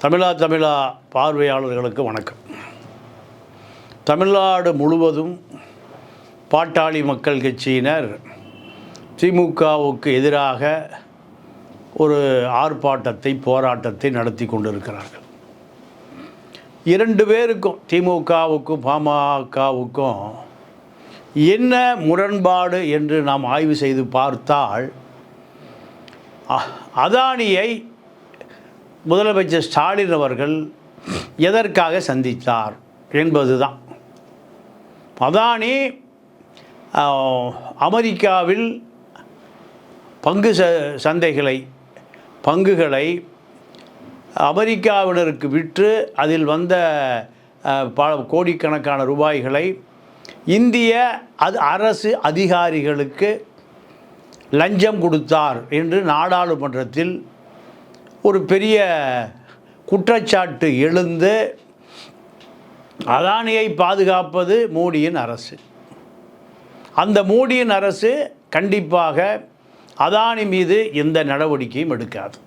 தமிழா தமிழா பார்வையாளர்களுக்கு வணக்கம். தமிழ்நாடு முழுவதும் பாட்டாளி மக்கள் கட்சியினர் திமுகவுக்கு எதிராக ஒரு ஆர்ப்பாட்டத்தை போராட்டத்தை நடத்தி கொண்டிருக்கிறார்கள். இரண்டு பேருக்கும் திமுகவுக்கும் பாமகவுக்கும் என்ன முரண்பாடு என்று நாம் ஆய்வு செய்து பார்த்தால் அ- அதானியை முதலமைச்சர் ஸ்டாலின் அவர்கள் எதற்காக சந்தித்தார் என்பதுதான். அதானி அமெரிக்காவில் பங்கு ச சந்தைகளை பங்குகளை அமெரிக்காவினருக்கு விற்று அதில் வந்த பல கோடிக்கணக்கான ரூபாய்களை இந்திய அது அரசு அதிகாரிகளுக்கு லஞ்சம் கொடுத்தார் என்று நாடாளுமன்றத்தில் ஒரு பெரிய குற்றச்சாட்டு எழுந்து அதானியை பாதுகாப்பது மோடியின் அரசு. அந்த மோடியின் அரசு கண்டிப்பாக அதானி மீது எந்த நடவடிக்கையும் எடுக்காது.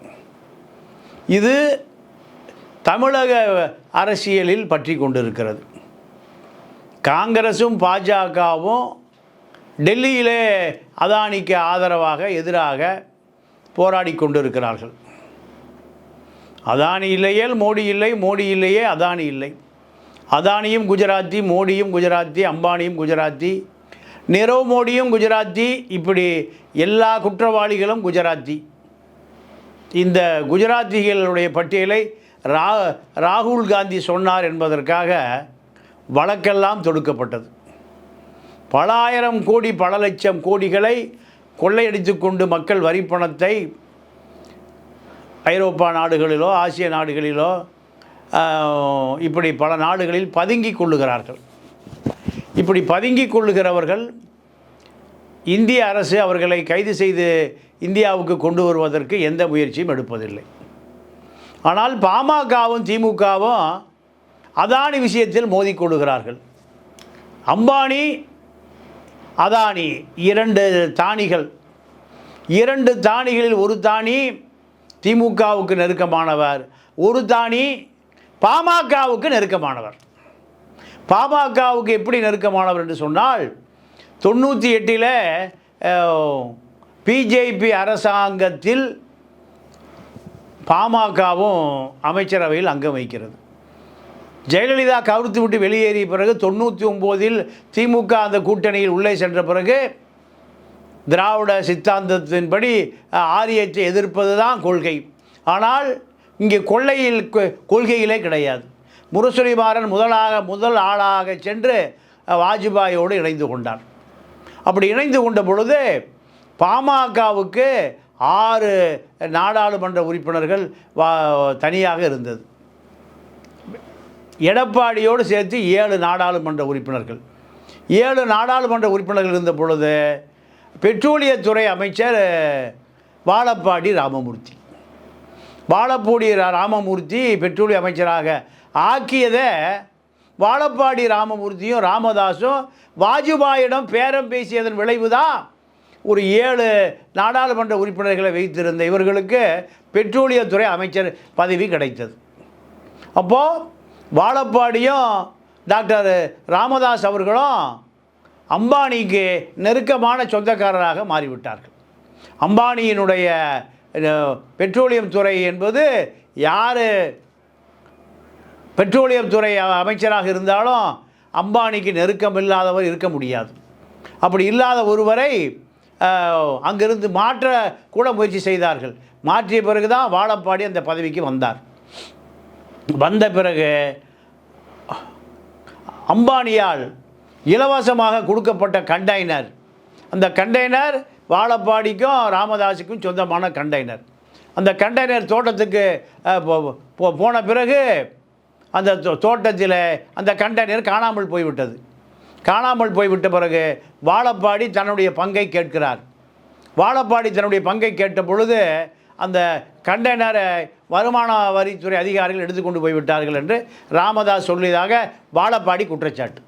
இது தமிழக அரசியலில் பற்றி கொண்டிருக்கிறது. காங்கிரஸும் பாஜகவும் டெல்லியிலே அதானிக்கு ஆதரவாக எதிராக போராடி கொண்டிருக்கிறார்கள். அதானி இல்லையேல் மோடி இல்லை மோடி இல்லையே அதானி இல்லை. அதானியும் குஜராத்தி மோடியும் குஜராத்தி அம்பானியும் குஜராத்தி நிரவ் மோடியும் குஜராத்தி இப்படி எல்லா குற்றவாளிகளும் குஜராத்தி. இந்த குஜராத்திகளுடைய பட்டியலை ரா ராகுல் காந்தி சொன்னார் என்பதற்காக வழக்கெல்லாம் தொடுக்கப்பட்டது. பல ஆயிரம் கோடி பல லட்சம் கோடிகளை கொள்ளையடித்து கொண்டு மக்கள் வரி பணத்தை ஐரோப்பா நாடுகளிலோ ஆசிய நாடுகளிலோ இப்படி பல நாடுகளில் பதுங்கி கொள்ளுகிறார்கள். இப்படி பதுங்கி கொள்ளுகிறவர்கள் இந்திய அரசு அவர்களை கைது செய்து இந்தியாவுக்கு கொண்டு வருவதற்கு எந்த முயற்சியும் எடுப்பதில்லை. ஆனால் பாமகவும் திமுகவும் அதானி விஷயத்தில் மோதிக்கொள்ளுகிறார்கள் அம்பானி அதானி இரண்டு தானிகள். இரண்டு தானிகளில் ஒரு தானி திமுகவுக்கு நெருக்கமானவர் ஒரு தானி பாமகவுக்கு நெருக்கமானவர். பாமகவுக்கு எப்படி நெருக்கமானவர் என்று சொன்னால் தொண்ணூற்றி எட்டில் பிஜேபி அரசாங்கத்தில் பாமகவும் அமைச்சரவையில் அங்கம் வகிக்கிறது. ஜெயலலிதா கவிழ்த்து விட்டு வெளியேறிய பிறகு தொண்ணூற்றி ஒம்போதில் திமுக அந்த கூட்டணியில் உள்ளே சென்ற பிறகு திராவிட சித்தாந்தத்தின்படி ஆரியத்தை எதிர்ப்பது தான் கொள்கை. ஆனால் இங்கே கொள்ளையில் கொள்கைகளே கொள்கையிலே கிடையாது. முரசொலிமாறன் முதலாக முதல் ஆளாக சென்று வாஜ்பாயோடு இணைந்து கொண்டார் அப்படி இணைந்து கொண்ட பொழுது பாமகவுக்கு ஆறு நாடாளுமன்ற உறுப்பினர்கள் வா தனியாக இருந்தது. எடப்பாடியோடு சேர்த்து ஏழு நாடாளுமன்ற உறுப்பினர்கள். ஏழு நாடாளுமன்ற உறுப்பினர்கள் இருந்த பொழுது பெட்ரோலியத்துறை அமைச்சர் வாழப்பாடி ராமமூர்த்தி. வாழப்பாடி ரா- ராமமூர்த்தி பெட்ரோலிய அமைச்சராக ஆக்கியதை வாழப்பாடி ராமமூர்த்தியும் ராமதாஸும் வாஜ்பாயிடம் பேரம் பேசியதன் விளைவு தான் ஒரு ஏழு நாடாளுமன்ற உறுப்பினர்களை வைத்திருந்த இவர்களுக்கு பெட்ரோலியத்துறை அமைச்சர் பதவி கிடைத்தது. அப்போது வாழப்பாடியும் டாக்டர் ராமதாஸ் அவர்களும் அம்பானிக்கு நெருக்கமான சொந்தக்காரராக மாறிவிட்டார்கள். அம்பானியினுடைய பெட்ரோலியம் துறை என்பது யார் பெட்ரோலியம் துறை அமைச்சராக இருந்தாலும் அம்பானிக்கு நெருக்கம் இல்லாதவர் இருக்க முடியாது. அப்படி இல்லாத ஒருவரை அங்கிருந்து மாற்ற கூட முயற்சி செய்தார்கள். மாற்றிய பிறகு தான் வாழப்பாடி அந்த பதவிக்கு வந்தார். வந்த பிறகு அம்பானியால் இலவசமாக கொடுக்கப்பட்ட கண்டெய்னர் அந்த கண்டெய்னர் வாழப்பாடிக்கும் ராமதாஸுக்கும் சொந்தமான கண்டெய்னர் அந்த கண்டெய்னர் தோட்டத்துக்கு போ- போ- போன பிறகு அந்த தோ- தோட்டத்தில் அந்த கண்டெய்னர் காணாமல் போய்விட்டது. காணாமல் போய்விட்ட பிறகு வாழப்பாடி தன்னுடைய பங்கை கேட்கிறார். வாழப்பாடி தன்னுடைய பங்கை கேட்ட பொழுது அந்த கண்டெய்னரை வருமான வரித்துறை அதிகாரிகள் எடுத்துக்கொண்டு போய்விட்டார்கள் என்று ராமதாஸ் சொல்லியதாக வாழப்பாடி குற்றச்சாட்டு.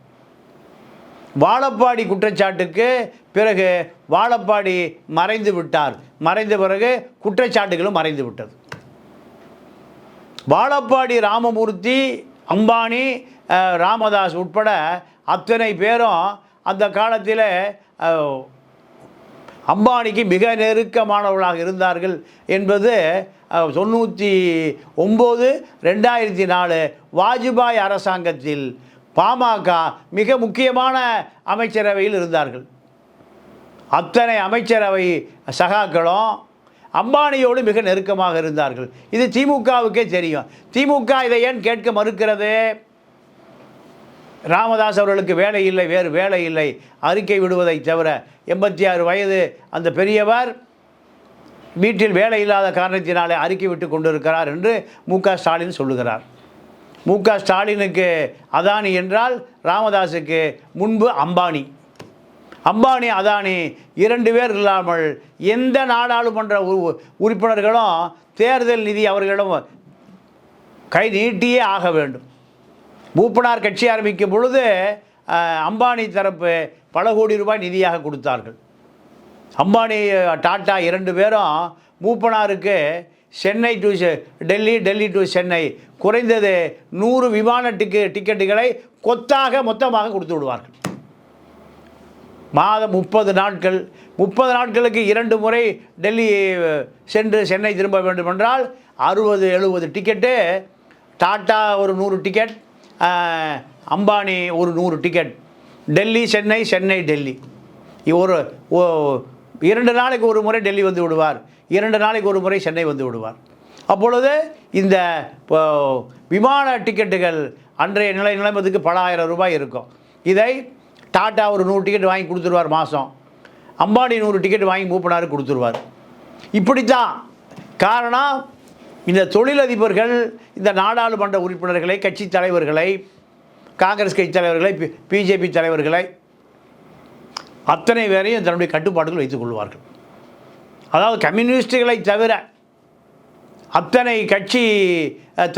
வாழப்பாடி குற்றச்சாட்டுக்கு பிறகு வாழப்பாடி மறைந்து விட்டார். மறைந்த பிறகு குற்றச்சாட்டுகளும் மறைந்து விட்டது. வாழப்பாடி ராமமூர்த்தி அம்பானி ராமதாஸ் உட்பட அத்தனை பேரும் அந்த காலத்தில் அம்பானிக்கு மிக நெருக்கமானவர்களாக இருந்தார்கள் என்பது தொண்ணூற்றி ஒம்பது ரெண்டாயிரத்தி நாலு வாஜ்பாய் அரசாங்கத்தில் பாமக மிக முக்கியமான அமைச்சரவையில் இருந்தார்கள். அத்தனை அமைச்சரவை சகாக்களும் அம்பானியோடு மிக நெருக்கமாக இருந்தார்கள். இது திமுகவுக்கே தெரியும். திமுக இதை ஏன் கேட்க மறுக்கிறது? ராமதாஸ் அவர்களுக்கு வேலை இல்லை வேறு வேலை இல்லை. அறிக்கை விடுவதை தவிர எண்பத்தி ஆறு வயது அந்த பெரியவர் வீட்டில் வேலை இல்லாத காரணத்தினாலே அறிக்கை விட்டு கொண்டிருக்கிறார் என்று மு க ஸ்டாலின் சொல்லுகிறார். மு க ஸ்டாலினுக்கு அதானி என்றால் ராமதாஸுக்கு முன்பு அம்பானி. அம்பானி அதானி இரண்டு பேர் இல்லாமல் எந்த நாடாளுமன்ற உறுப்பினர்களும் தேர்தல் நிதி அவர்களிடம் கை நீட்டியே ஆக வேண்டும். மூப்பனார் கட்சி ஆரம்பிக்கும் பொழுது அம்பானி தரப்பு பல கோடி ரூபாய் நிதியாக கொடுத்தார்கள். அம்பானி டாட்டா இரண்டு பேரும் மூப்பனாருக்கு சென்னை டு செ- டெல்லி டெல்லி டு சென்னை. குறைந்தது நூறு விமான டிக்கெட் டிக்கெட்டுகளை கொத்தாக மொத்தமாக கொடுத்து விடுவார்கள். மாதம் முப்பது நாட்கள் முப்பது நாட்களுக்கு இரண்டு முறை டெல்லி சென்று சென்னை திரும்ப வேண்டுமென்றால் அறுபது எழுபது டிக்கெட்டு டாட்டா ஒரு நூறு டிக்கெட் அம்பானி ஒரு நூறு டிக்கெட் டெல்லி சென்னை சென்னை டெல்லி. ஒரு ஓ- இரண்டு நாளைக்கு ஒரு முறை டெல்லி வந்து விடுவார். இரண்டு நாளைக்கு ஒரு முறை சென்னை வந்து விடுவார். அப்பொழுது இந்த இப்போ, விமான டிக்கெட்டுகள் அன்றைய நிலை நிலைமத்துக்கு பல ஆயிரம் ரூபாய் இருக்கும். இதை டாட்டா ஒரு நூறு டிக்கெட் வாங்கி கொடுத்துருவார் மாதம் அம்பானி நூறு டிக்கெட் வாங்கி மூப்பனார் கொடுத்துருவார். இப்படித்தான் காரணம் இந்த தொழிலதிபர்கள் இந்த நாடாளுமன்ற உறுப்பினர்களை கட்சி தலைவர்களை காங்கிரஸ் கட்சி தலைவர்களை பிஜேபி தலைவர்களை அத்தனை பேரையும் தன்னுடைய கட்டுப்பாடுகள் வைத்துக் கொள்வார்கள். அதாவது கம்யூனிஸ்டுகளை தவிர அத்தனை கட்சி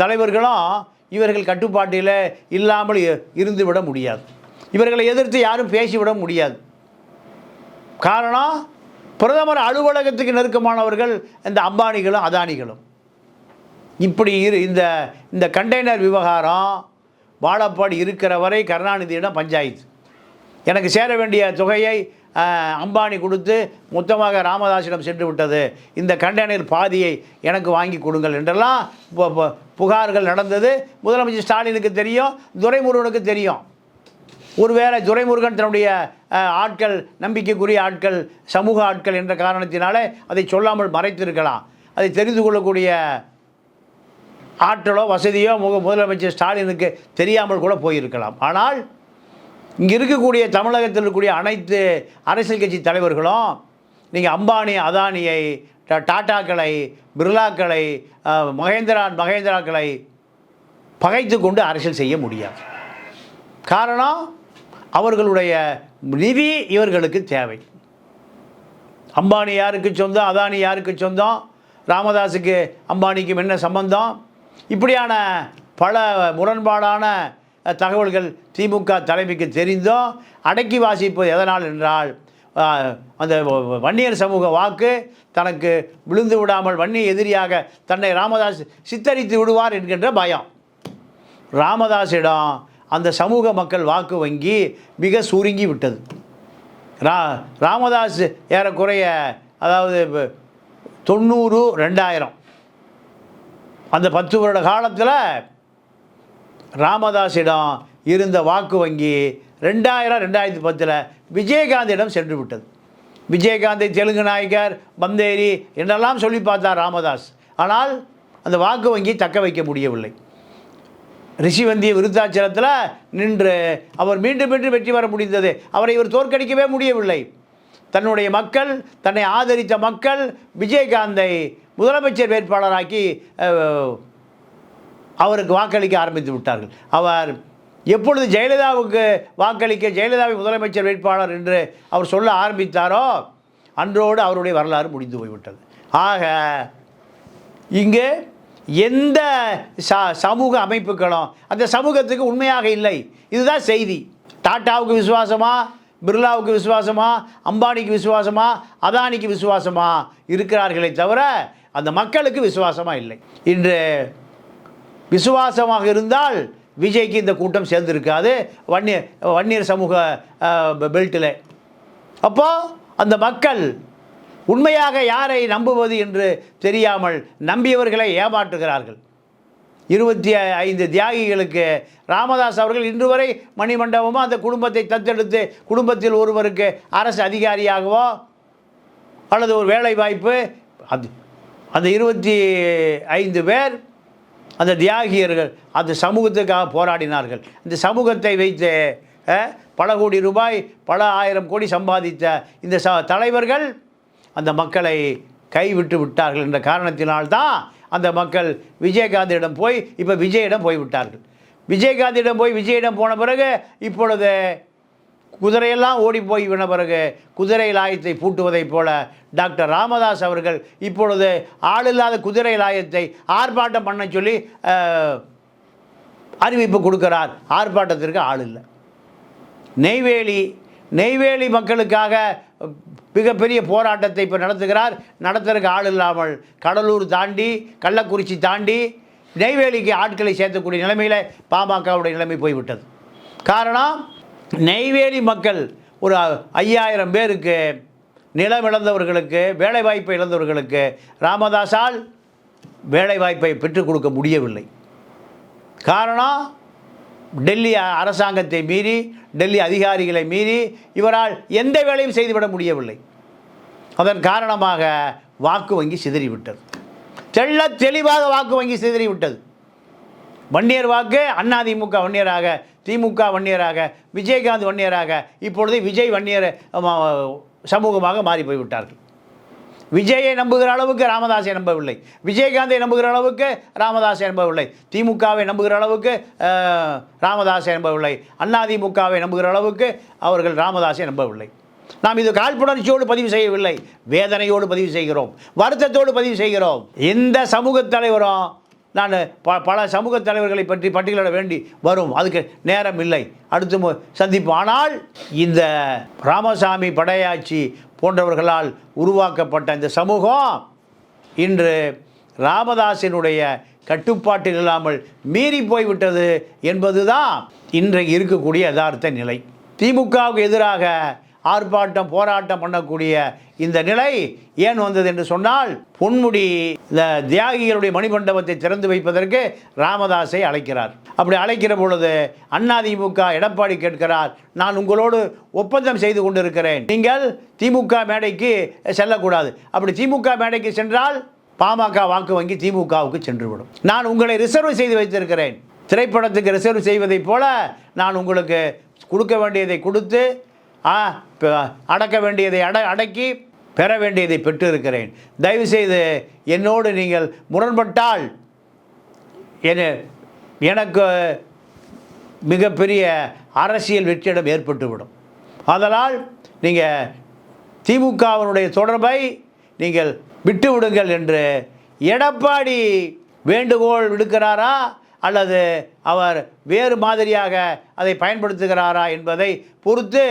தலைவர்களும் இவர்கள் கட்டுப்பாட்டில் இல்லாமல் இருந்துவிட முடியாது. இவர்களை எதிர்த்து யாரும் பேசிவிட முடியாது. காரணம் பிரதமர் அலுவலகத்துக்கு நெருக்கமானவர்கள் இந்த அம்பானிகளும் அதானிகளும். இப்படி இரு இந்த இந்த கண்டெய்னர் விவகாரம் வாழப்பாடு இருக்கிற வரை கருணாநிதியிடம் பஞ்சாயத்து. எனக்கு சேர வேண்டிய தொகையை அம்பானி கொடுத்து மொத்தமாக ராமதாஸிடம் சென்று விட்டது இந்த கண்டெய்னர் பாதியை எனக்கு வாங்கி கொடுங்கள் என்றெல்லாம் பு- புகார்கள் நடந்தது. முதலமைச்சர் ஸ்டாலினுக்கு தெரியும் துரைமுருகனுக்கு தெரியும். ஒருவேளை துரைமுருகன் தன்னுடைய ஆட்கள் நம்பிக்கைக்குரிய ஆட்கள் சமூக ஆட்கள் என்ற காரணத்தினாலே அதை சொல்லாமல் மறைத்திருக்கலாம். அதை தெரிந்து கொள்ளக்கூடிய ஆற்றலோ வசதியோ முக முதலமைச்சர் ஸ்டாலினுக்கு தெரியாமல் கூட போயிருக்கலாம். ஆனால் இங்கே இருக்கக்கூடிய தமிழகத்தில் இருக்கக்கூடிய அனைத்து அரசியல் கட்சி தலைவர்களும் நீங்கள் அம்பானி அதானியை டாட்டாக்களை பிர்லாக்களை மகேந்திரா மகேந்திராக்களை பகைத்து கொண்டு அரசியல் செய்ய முடியாது. காரணம் அவர்களுடைய நிதி இவர்களுக்கு தேவை. அம்பானி யாருக்கு சொந்தம் அதானி யாருக்கு சொந்தம் ராமதாஸுக்கு அம்பானிக்கும் என்ன சம்பந்தம்? இப்படியான பல முரண்பாடான தகவல்கள் திமுக தலைமைக்கு தெரிந்தும் அடக்கி வாசிப்பது எதனால் என்றால் அந்த வன்னியர் சமூக வாக்கு தனக்கு விழுந்து விடாமல் வன்னிய எதிரியாக தன்னை ராமதாஸ் சித்தரித்து விடுவார் என்கின்ற பயம். ராமதாஸிடம் அந்த சமூக மக்கள் வாக்கு வங்கி மிக சுருங்கி விட்டது. ரா ராமதாஸ் ஏறக்குறைய அதாவது தொண்ணூறு ரெண்டாயிரம். அந்த பத்து வருட காலத்தில் ராமதாஸிடம் இருந்த வாக்கு வங்கி ரெண்டாயிரம் ரெண்டாயிரத்தி பத்தில் விஜயகாந்திடம் சென்று விட்டது விஜயகாந்தை தெலுங்கு நாயக்கர் பந்தேரி என்றெல்லாம் சொல்லி பார்த்தார் ராமதாஸ். ஆனால் அந்த வாக்கு வங்கி தக்க வைக்க முடியவில்லை. ரிஷிவந்திய விருத்தாச்சலத்தில் நின்று அவர் மீண்டும் மீண்டும் வெற்றி பெற முடிந்தது. அவரை இவர் தோற்கடிக்கவே முடியவில்லை. தன்னுடைய மக்கள் தன்னை ஆதரித்த மக்கள் விஜயகாந்தை முதலமைச்சர் வேட்பாளராக்கி அவருக்கு வாக்களிக்க ஆரம்பித்து விட்டார்கள். அவர் எப்பொழுது ஜெயலலிதாவுக்கு வாக்களிக்க ஜெயலலிதாவை முதலமைச்சர் வேட்பாளர் என்று அவர் சொல்ல ஆரம்பித்தாரோ அன்றோடு அவருடைய வரலாறு முடிந்து போய்விட்டது. ஆக இங்கே எந்த ச சமூக அமைப்புகளும் அந்த சமூகத்துக்கு உண்மையாக இல்லை. இதுதான் செய்தி. டாட்டாவுக்கு விசுவாசமா பிர்லாவுக்கு விசுவாசமா அம்பானிக்கு விசுவாசமா அதானிக்கு விசுவாசமா இருக்கிறார்களே தவிர அந்த மக்களுக்கு விசுவாசமாக இல்லை. இன்று விசுவாசமாக இருந்தால் விஜய்க்கு இந்த கூட்டம் சேர்ந்திருக்காது. வன்னியர் வன்னியர் சமூக பெல்ட்டில். அப்போது அந்த மக்கள் உண்மையாக யாரை நம்புவது என்று தெரியாமல் நம்பியவர்களை ஏமாற்றுகிறார்கள். இருபத்தி ஐந்து தியாகிகளுக்கு ராமதாஸ் அவர்கள் இன்று வரை மணிமண்டபமோ அந்த குடும்பத்தை தத்தெடுத்து குடும்பத்தில் ஒருவருக்கு அரசு அதிகாரியாகவோ அல்லது ஒரு வேலை வாய்ப்பு அது அந்த இருபத்தி ஐந்து பேர் அந்த தியாகியர்கள் அந்த சமூகத்துக்காக போராடினார்கள். இந்த சமூகத்தை வைத்து பல கோடி ரூபாய் பல ஆயிரம் கோடி சம்பாதித்த இந்த ச தலைவர்கள் அந்த மக்களை கைவிட்டு விட்டார்கள் என்ற காரணத்தினால்தான் அந்த மக்கள் விஜயகாந்திடம் போய் இப்போ விஜயிடம் போய்விட்டார்கள். விஜயகாந்திடம் போய் விஜயிடம் போன பிறகு இப்பொழுது குதிரையெல்லாம் ஓடி போய் வின பிறகு குதிரை லாயத்தை பூட்டுவதைப் போல டாக்டர் ராமதாஸ் அவர்கள் இப்பொழுது ஆளில்லாத குதிரை லாயத்தை ஆர்ப்பாட்டம் பண்ண சொல்லி அறிவிப்பு கொடுக்கிறார். ஆர்ப்பாட்டத்திற்கு ஆள் இல்லை. நெய்வேலி நெய்வேலி மக்களுக்காக மிகப்பெரிய போராட்டத்தை இப்போ நடத்துகிறார். நடத்துறதுக்கு ஆள் இல்லாமல் கடலூர் தாண்டி கள்ளக்குறிச்சி தாண்டி நெய்வேலிக்கு ஆட்களை சேர்த்தக்கூடிய நிலைமையில் பாமகவுடைய நிலைமை போய்விட்டது. காரணம் நெய்வேலி மக்கள் ஒரு ஐயாயிரம் பேருக்கு நிலம் இழந்தவர்களுக்கு வேலைவாய்ப்பை இழந்தவர்களுக்கு ராமதாஸால் வேலைவாய்ப்பை பெற்றுக் கொடுக்க முடியவில்லை. காரணம் டெல்லி அரசாங்கத்தை மீறி டெல்லி அதிகாரிகளை மீறி இவரால் எந்த வேலையும் செய்துவிட முடியவில்லை. அதன் காரணமாக வாக்கு வங்கி சிதறிவிட்டது. தெள்ள தெளிவாக வாக்கு வங்கி சிதறிவிட்டது. வன்னியர் வாக்கு அதிமுக வன்னியராக திமுக வன்னியராக விஜயகாந்த் வன்னியராக இப்பொழுது விஜய் வன்னியர் சமூகமாக மாறி போய்விட்டார்கள் விஜயை நம்புகிற அளவுக்கு ராமதாஸை நம்பவில்லை. விஜயகாந்தை நம்புகிற அளவுக்கு ராமதாஸை நம்பவில்லை. திமுகவை நம்புகிற அளவுக்கு ராமதாசை ராமதாஸை நம்பவில்லை. அதிமுகவை நம்புகிற அளவுக்கு அவர்கள் ராமதாஸை நம்பவில்லை. நாம் இது காழ்ப்புணர்ச்சியோடு பதிவு செய்யவில்லை. வேதனையோடு பதிவு செய்கிறோம். வருத்தத்தோடு பதிவு செய்கிறோம். எந்த சமூக தலைவரும் நான் ப பல சமூக தலைவர்களை பற்றி பட்டியலிட வேண்டி வரும். அதுக்கு நேரம் இல்லை. அடுத்து சந்திப்பு சந்திப்போம். ஆனால் இந்த ராமசாமி படையாச்சி போன்றவர்களால் உருவாக்கப்பட்ட இந்த சமூகம் இன்று ராமதாசினுடைய கட்டுப்பாட்டில் இல்லாமல் மீறி போய்விட்டது என்பதுதான் இன்றைக்கு இருக்கக்கூடிய யதார்த்த நிலை. திமுகவுக்கு எதிராக ஆர்ப்பாட்டம் போராட்டம் பண்ணக்கூடிய இந்த நிலை ஏன் வந்தது என்று சொன்னால் பொன்முடி இந்த தியாகிகளுடைய மணிமண்டபத்தை திறந்து வைப்பதற்கு ராமதாஸை அழைக்கிறார். அப்படி அழைக்கிற பொழுது அதிமுக எடப்பாடி கேட்கிறார் நான் உங்களோடு ஒப்பந்தம் செய்து கொண்டிருக்கிறேன். நீங்கள் திமுக மேடைக்கு செல்லக்கூடாது. அப்படி திமுக மேடைக்கு சென்றால் பாமக வாக்கு வங்கி திமுகவுக்கு சென்றுவிடும். நான் உங்களை ரிசர்வ் செய்து வைத்திருக்கிறேன். திரைப்படத்துக்கு ரிசர்வ் செய்வதைப் போல நான் உங்களுக்கு கொடுக்க வேண்டியதை கொடுத்து அடக்க வேண்டியதை அட அடக்கி பெற வேண்டியதை பெற்றிருக்கிறேன். தயவுசெய்து என்னோடு நீங்கள் முரண்பட்டால் என எனக்கு மிகப்பெரிய அரசியல் வெற்றிடம் ஏற்பட்டுவிடும். அதனால் நீங்கள் திமுகவினுடைய தொடர்பை நீங்கள் விட்டு விடுங்கள் என்று எடப்பாடி வேண்டுகோள் விடுக்கிறாரா? அல்லது அவர் வேறு மாதிரியாக அதை பயன்படுத்துகிறாரா என்பதை பொறுத்து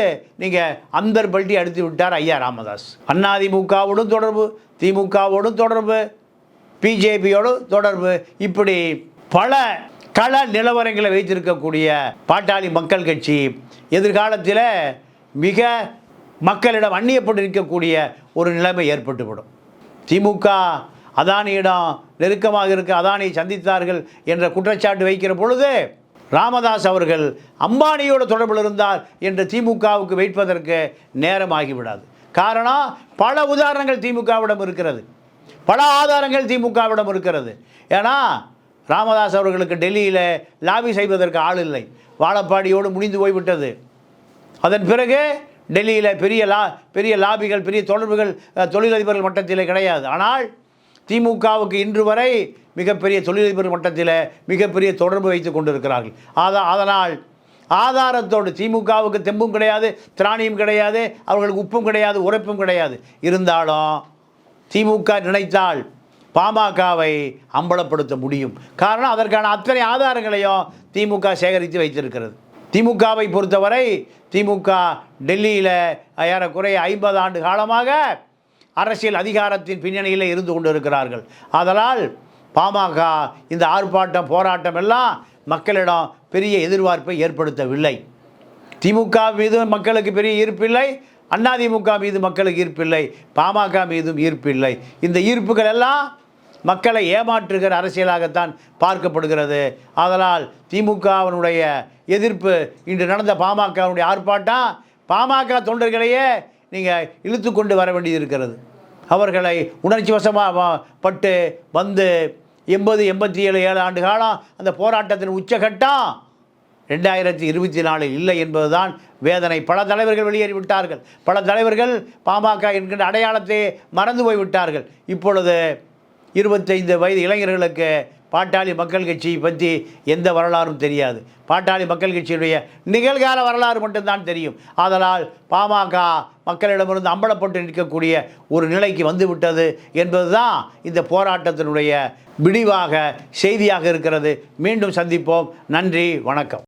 நீங்கள் அந்தர் பல்ட்டி அடித்து விட்டார் ஐயா ராமதாஸ். அதிமுகவோடும் தொடர்பு திமுகவோடும் தொடர்பு பிஜேபியோடும் தொடர்பு. இப்படி பல கள நிலவரங்களை வைத்திருக்கக்கூடிய பாட்டாளி மக்கள் கட்சி எதிர்காலத்தில் மிக மக்களிடம் அந்நியப்பட்டு இருக்கக்கூடிய ஒரு நிலைமை ஏற்பட்டுவிடும். திமுக அதானியிடம் நெருக்கமாக இருக்க அதானியை சந்தித்தார்கள் என்ற குற்றச்சாட்டு வைக்கிற பொழுது ராமதாஸ் அவர்கள் அம்பானியோட தொடர்பில் இருந்தார் என்று திமுகவுக்கு வைப்பதற்கு நேரமாகிவிடாது. காரணம் பல உதாரணங்கள் திமுகவிடம் இருக்கிறது. பல ஆதாரங்கள் திமுகவிடம் இருக்கிறது. ஏன்னா ராமதாஸ் அவர்களுக்கு டெல்லியில் லாபி செய்வதற்கு ஆள் இல்லை. வாழப்பாடியோடு முடிந்து போய்விட்டது. அதன் பிறகு டெல்லியில் பெரிய லா பெரிய லாபிகள் பெரிய தொடர்புகள் தொழிலதிபர்கள் மட்டத்தில் கிடையாது. ஆனால் திமுகவுக்கு இன்று வரை மிகப்பெரிய தொழிலதிபர் மட்டத்தில் மிகப்பெரிய தொடர்பு வைத்து கொண்டிருக்கிறார்கள். அதா அதனால் ஆதாரத்தோடு திமுகவுக்கு தெம்பும் கிடையாது திராணியும் கிடையாது அவர்களுக்கு உப்பும் கிடையாது உரைப்பும் கிடையாது. இருந்தாலும் திமுக நினைத்தால் பாமகவை அம்பலப்படுத்த முடியும். காரணம் அதற்கான அத்தனை ஆதாரங்களையும் திமுக சேகரித்து வைத்திருக்கிறது. திமுகவை பொறுத்தவரை திமுக டெல்லியில் ஏறக்குறைய ஐம்பது ஆண்டு காலமாக அரசியல் அதிகாரத்தின் பின்னணியில் இருந்து கொண்டிருக்கிறார்கள். அதனால் பாமக இந்த ஆர்ப்பாட்டம் போராட்டம் எல்லாம் மக்களிடம் பெரிய எதிர்பார்ப்பை ஏற்படுத்தவில்லை. திமுக மீது மக்களுக்கு பெரிய ஈர்ப்பில்லை அதிமுக மீது மக்களுக்கு ஈர்ப்பில்லை பாமக மீதும் ஈர்ப்பில்லை. இந்த ஈர்ப்புகள் எல்லாம் மக்களை ஏமாற்றுகிற அரசியலாகத்தான் பார்க்கப்படுகிறது. ஆதலால் திமுகவினுடைய எதிர்ப்பு இன்று நடந்த பாமகவினுடைய ஆர்ப்பாட்டம் பாமக தொண்டர்களையே நீங்கள் இழுத்து கொண்டு வர வேண்டியிருக்கிறது அவர்களை உணர்ச்சி வசமாக பட்டு வந்து எண்பது எண்பத்தி ஏழு ஏழு ஆண்டு காலம் அந்த போராட்டத்தின் உச்சகட்டம் ரெண்டாயிரத்தி இருபத்தி நாலில் இல்லை என்பதுதான் வேதனை. பல தலைவர்கள் வெளியேறிவிட்டார்கள். பல தலைவர்கள் பாமக என்கின்ற அடையாளத்தை மறந்து போய்விட்டார்கள். இப்பொழுது இருபத்தைந்து வயது இளைஞர்களுக்கு பாட்டாளி மக்கள் கட்சியை பற்றி எந்த வரலாறும் தெரியாது. பாட்டாளி மக்கள் கட்சியினுடைய நிகழ்கால வரலாறு மட்டும்தான் தெரியும். அதனால் பாமக மக்களிடமிருந்து அம்பலப்பட்டு நிற்கக்கூடிய ஒரு நிலைக்கு வந்துவிட்டது என்பதுதான் இந்த போராட்டத்தினுடைய விடிவாக செய்தியாக இருக்கிறது. மீண்டும் சந்திப்போம். நன்றி வணக்கம்.